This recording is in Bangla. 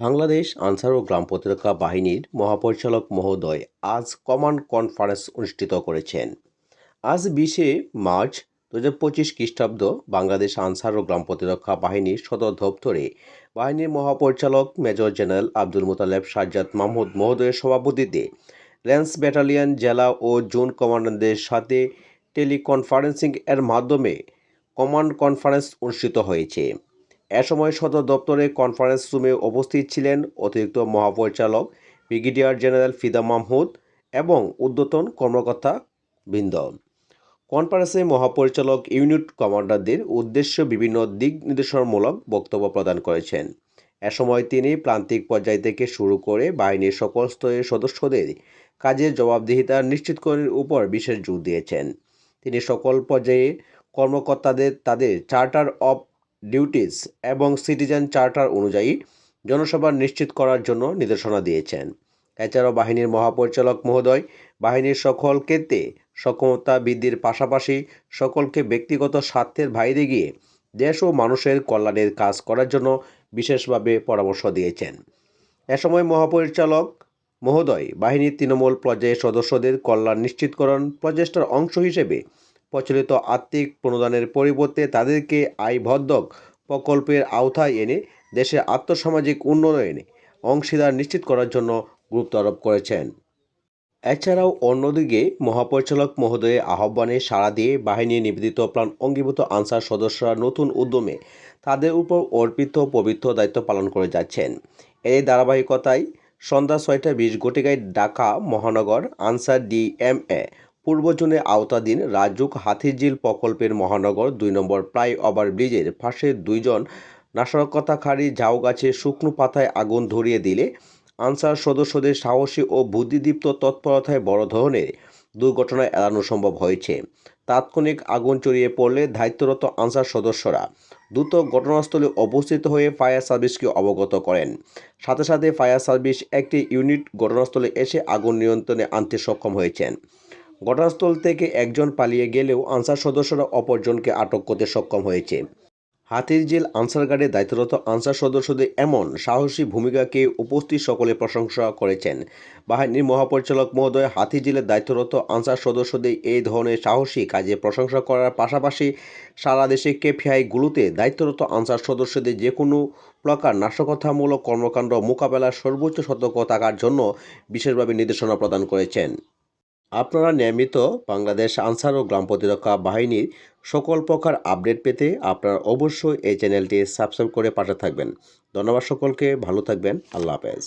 বাংলাদেশ আনসার ও গ্রাম প্রতিরক্ষা বাহিনীর মহাপরিচালক মহোদয় আজ কমান্ড কনফারেন্স অনুষ্ঠিত করেছেন। আজ বিশে মার্চ দু হাজার পঁচিশ খ্রিস্টাব্দ বাংলাদেশ আনসার ও গ্রাম প্রতিরক্ষা বাহিনীর সদর দপ্তরে বাহিনীর মহাপরিচালক মেজর জেনারেল আব্দুল মোতালেব, সাজ্জাদ মাহমুদ মহোদয়ের সভাপতিত্বে ল্যান্স ব্যাটালিয়ন জেলা ও জোন কমান্ডারদের সাথে টেলিকনফারেন্সিং এর মাধ্যমে কমান্ড কনফারেন্স অনুষ্ঠিত হয়েছে। এ সময় সদর দপ্তরে কনফারেন্স রুমে উপস্থিত ছিলেন অতিরিক্ত মহাপরিচালক ব্রিগেডিয়ার জেনারেল ফিদা মাহমুদ এবং উদ্যতন কর্মকর্তা বৃন্দ। কনফারেন্সে মহাপরিচালক ইউনিট কমান্ডারদের উদ্দেশ্য বিভিন্ন দিক নির্দেশনামূলক বক্তব্য প্রদান করেছেন। এ সময় তিনি প্রান্তিক পর্যায় থেকে শুরু করে বাহিনীর সকল স্তরের সদস্যদের কাজের জবাবদিহিতা নিশ্চিত করার উপর বিশেষ জোর দিয়েছেন। তিনি সকল পর্যায়ে কর্মকর্তাদের তাদের চার্টার অফ ডিউটিস এবং সিটিজেন চার্টার অনুযায়ী জনসভা নিশ্চিত করার জন্য নির্দেশনা দিয়েছেন। এছাড়াও বাহিনীর মহাপরিচালক মহোদয়, বাহিনীর সকল ক্ষেত্রে সক্ষমতা বৃদ্ধির পাশাপাশি সকলকে ব্যক্তিগত স্বার্থের বাইরে গিয়ে দেশ ও মানুষের কল্যাণের কাজ করার জন্য বিশেষভাবে পরামর্শ দিয়েছেন। এ সময় মহাপরিচালক মহোদয়, বাহিনীর তৃণমূল পর্যায়ের সদস্যদের কল্যাণ নিশ্চিতকরণ প্রচেষ্টার অংশ হিসেবে প্রচলিত আর্থিক প্রণোদনের পরিবর্তে তাদেরকে আয়বদ্ধক প্রকল্পের আওতায় এনে দেশের আর্থসামাজিক উন্নয়নে অংশীদার নিশ্চিত করার জন্য গুরুত্ব আরোপ করেছেন। এছাড়াও অন্যদিকে মহাপরিচালক মহোদয়ের আহ্বানে সাড়া দিয়ে বাহিনীর নিবেদিত প্রাণ অঙ্গীভূত আনসার সদস্যরা নতুন উদ্যমে তাদের উপর অর্পিত পবিত্র দায়িত্ব পালন করে যাচ্ছেন। এই ধারাবাহিকতায় সন্ধ্যা ছয়টা বিশ ঘটিকায় ঢাকা মহানগর আনসার ডিএমএ পূর্ব জোনের আওতাধীন রাজুক হাতিঝিল প্রকল্পের মহানগর দুই নম্বর প্রায় ওভার ব্রিজের পাশে দুইজন নাশকতাকারী ঝাউ গাছে শুকনো পাতায় আগুন ধরিয়ে দিলে আনসার সদস্যদের সাহসী ও বুদ্ধিদীপ্ত তৎপরতায় বড় ধরনের দুর্ঘটনা এড়ানো সম্ভব হয়েছে। তাৎক্ষণিক আগুন চড়িয়ে পড়লে দায়িত্বরত আনসার সদস্যরা দ্রুত ঘটনাস্থলে উপস্থিত হয়ে ফায়ার সার্ভিসকে অবগত করেন। সাথে সাথে ফায়ার সার্ভিস একটি ইউনিট ঘটনাস্থলে এসে আগুন নিয়ন্ত্রণে আনতে সক্ষম হয়েছেন। ঘটনাস্থল থেকে একজন পালিয়ে গেলেও আনসার সদস্যরা অপরজনকে আটক করতে সক্ষম হয়েছে। হাতিরঝিল আনসার গার্ডে দায়িত্বরত আনসার সদস্যদের এমন সাহসী ভূমিকাকে উপস্থিত সকলে প্রশংসা করেছেন। বাহিনীর মহাপরিচালক মহোদয় হাতিঝিলের দায়িত্বরত আনসার সদস্যদের এই ধরনের সাহসী কাজে প্রশংসা করার পাশাপাশি সারা দেশে কেপিআইগুলোতে দায়িত্বরত আনসার সদস্যদের যে কোনো প্রকার নাশকতামূলক কর্মকাণ্ড মোকাবেলার সর্বোচ্চ সতর্ক থাকার জন্য বিশেষভাবে নির্দেশনা প্রদান করেছেন। আপনারা নিয়মিত বাংলাদেশ আনসার ও গ্রাম প্রতিরক্ষা বাহিনীর সকল প্রকার আপডেট পেতে আপনারা অবশ্যই এই চ্যানেলটি সাবস্ক্রাইব করে পাঠাতে থাকবেন। ধন্যবাদ সকলকে, ভালো থাকবেন, আল্লাহ হাফেজ।